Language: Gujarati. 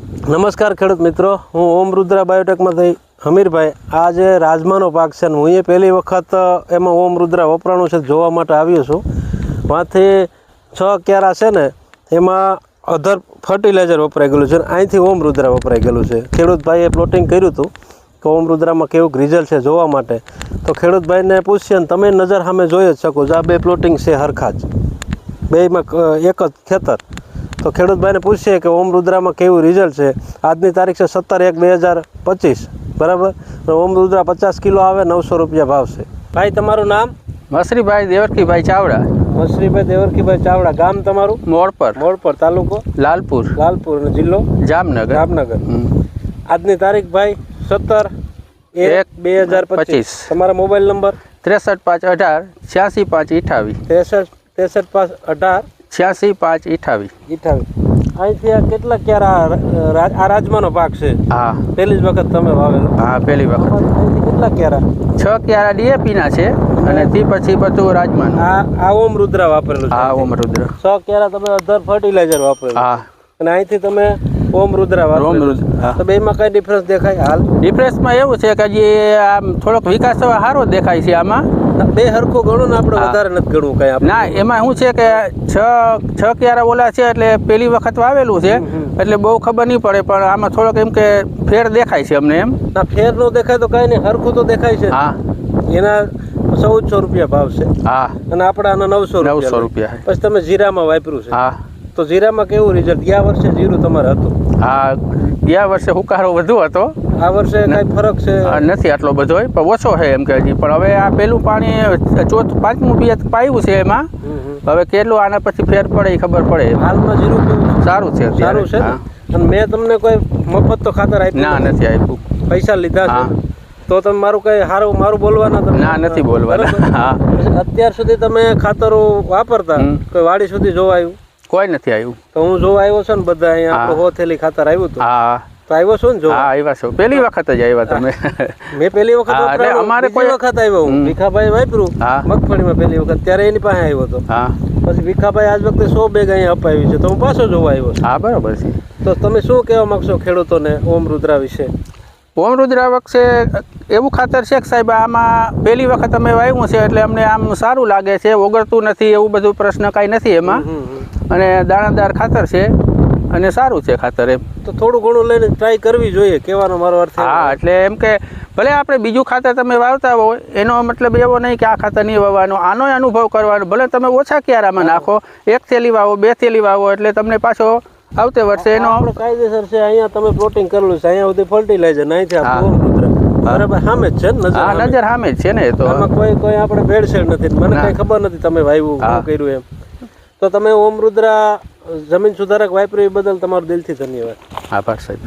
નમસ્કાર ખેડૂત મિત્રો, હું ઓમ રુદ્રા બાયોટેકમાંથી હમીરભાઈ. આ જે રાજમાનો પાક છે હું એ પહેલી વખત એમાં ઓમ રુદ્રા વપરાણું છે જોવા માટે આવ્યો છું. વાંથી છ ક્યારા છે ને, એમાં અધર ફર્ટિલાઇઝર વપરાઈ ગયેલું છે અને અહીંથી ઓમ રુદ્રા વપરાઈ ગયેલું છે. ખેડૂત ભાઈએ પ્લોટિંગ કર્યું હતું કે ઓમ રુદ્રામાં કેવું રિઝલ્ટ છે જોવા માટે. તો ખેડૂત ભાઈને ને તમે નજર સામે જોઈ જ શકો છો, આ બે પ્લોટિંગ છે હરખા જ. બેયમાં એક જ ખેતર. તો ખેડૂતભાઈને પૂછીએ કે ઓમ રુદ્રામાં કેવું રિઝલ્ટ છે? આજની તારીખ છે સત્તર એક બે હજાર પચીસ. બરાબર? ઓમ રુદ્રા પચાસ કિલો આવે નવસો રૂપિયા ભાવ છે. ભાઈ તમારું નામ? મસરીભાઈ દેવરકીભાઈ ચાવડા. મસરીભાઈ દેવરકીભાઈ ચાવડા. ગામ તમારું? મોડપર. મોડપર. તાલુકો? લાલપુર. લાલપુર. જિલ્લો? જામનગર. જામનગર. આજની તારીખ ભાઈ સત્તર એક બે હજાર પચીસ. પચીસ. તમારા મોબાઈલ નંબર? ત્રેસઠ પાંચ અઢાર છ્યાસી પાંચ અઠાવીસ ત્રેસઠ ત્રેસઠ પાંચ અઢાર છ્યાસી પાંચ અઠાવીસ અઠાવીસ અહીંથી આ કેટલા ક્યારા આ આ રાજમાનો પાક છે? હા. પહેલી જ વખત તમે વાવેલો? હા પહેલી વખત. કેટલા ક્યારા છ ક્યારા ડીએપીના છે અને તે પછી બધું રાજમાન. આ આ ઓમ રુદ્રા વાપરેલું હા ઓમ રુદ્ર. છ ક્યારા તમે અધર ફર્ટિલાઇઝર વાપરેલું. હા. અને અહીંથી તમે ઓમ રુદ્રા ઓમ રુદ્રા તો બેમાં કઈ ડિફરન્સ દેખાય? હાલ. ડિફરન્સમાં એવું છે કે જે આમ થોડોક વિકાસ સારો દેખાય છે આમાં. બે હરખું ગણું ને આપણે વધારે નથી ગણવું કઈ ના એમાં શું છે કે છ છ ક્યારા ઓલા છે એટલે પેલી વખત વાવેલું છે. એટલે બહુ ખબર નહીં પડે પણ આમાં થોડોક એમ કે ફેર દેખાય છે અમને એમ. ના ફેર નો દેખાય તો કઈ નહીં હરખું તો દેખાય છે. હા. એના ચૌદસો રૂપિયા ભાવ છે. હા. અને આપણા નવસો નવસો રૂપિયા રૂપિયા પછી તમે જીરામાં વાપર્યું છે. હા. તો જીરામાં કેવું રિઝલ્ટ ગયા વર્ષે જીરું તમારે હતું. હા ગયા વર્ષે હુકારો વધુ હતો. આ વર્ષે કઈ ફરક છે? આ નથી આટલો બધો પણ ઓછો છે એમ કે હજી પણ હવે આ પેલું પાણી ચોથું પાંચમું પિયત પાયું છે એમાં. હવે કેટલું આના પછી ફેર પડે ખબર પડે હાલમાં જીરું સારું છે સારું છે અને મેં તમને કોઈ મફત તો ખાતર આપ્યું ના નથી. આપ્યું. પૈસા લીધા. છે. તો તમે મારું કઈ સારું મારું બોલવાના તમે? ના નથી બોલવાના. હા. અત્યાર સુધી તમે ખાતરો વાપરતા. કોઈ વાડી સુધી જોવા આવ્યું કોઈ નથી આવ્યું. તો હું જોવા આવ્યો છું ને બધા અહીંયા હોથેલી ખાતર આવ્યું હતું. હા. તો આવ્યો છું ને જો હા આવ્યા છો. પહેલી વખત જ આવ્યા તમે. મેં પહેલી વખત એટલે અમારે કોઈ- વખત આવ્યો હું. ભીખાભાઈ વાપરું મગફળીમાં પહેલી વખત. ત્યારે એની પાસે આવ્યો હતો. હા. પછી ભીખાભાઈ આજ વખતે સો બેગ અહીંયા અપાવી છે. તો હું પાછો જોવા આવ્યો છું. હા બરાબર છે. તો તમે શું કહેવા માંગશો ખેડૂતોને ઓમ રુદ્રા વિશે? ઓમ રુદ્રા વખતે એવું ખાતર છે કે સાહેબ આમાં પહેલી વખત અમે વાવ્યું છે એટલે અમને આમ સારું લાગે છે ઓગળતું નથી એવું બધું પ્રશ્ન કાંઈ નથી એમાં. અને દાણાદાર ખાતર છે અને સારું છે ખાતર એમ. તો થોડું ઘણું લઈને ટ્રાય કરવી જોઈએ કહેવાનો મારો અર્થ હા એટલે એમ કે ભલે આપણે બીજું ખાતર તમે વાવતા હોય એનો મતલબ એવો નહીં કે આ ખાતર નહીં વાવવાનો આનો અનુભવ કરવાનો ભલે તમે ઓછા ક્યારામાં નાખો એક થેલી વાવો બે થેલી વાવો એટલે તમને પાછો આવતે વર્ષે એનો આપણો કાયદેસર છે અહીંયા તમે પ્લોટિંગ કરેલું છે અહીંયા સુધી ફર્ટિલાઇઝર નહીં હા. બરાબર સામે જ છે ને હા નજર સામે જ છે ને તો. આમાં કોઈ કોઈ આપણે ભેળસેળ નથી મને. કઈ ખબર નથી તમે વાવ્યું. શું કર્યું એમ. તો તમે ઓમ રુદ્રા જમીન સુધારક વાપર્યું એ બદલ તમારો દિલથી ધન્યવાદ. આભાર સાહેબ.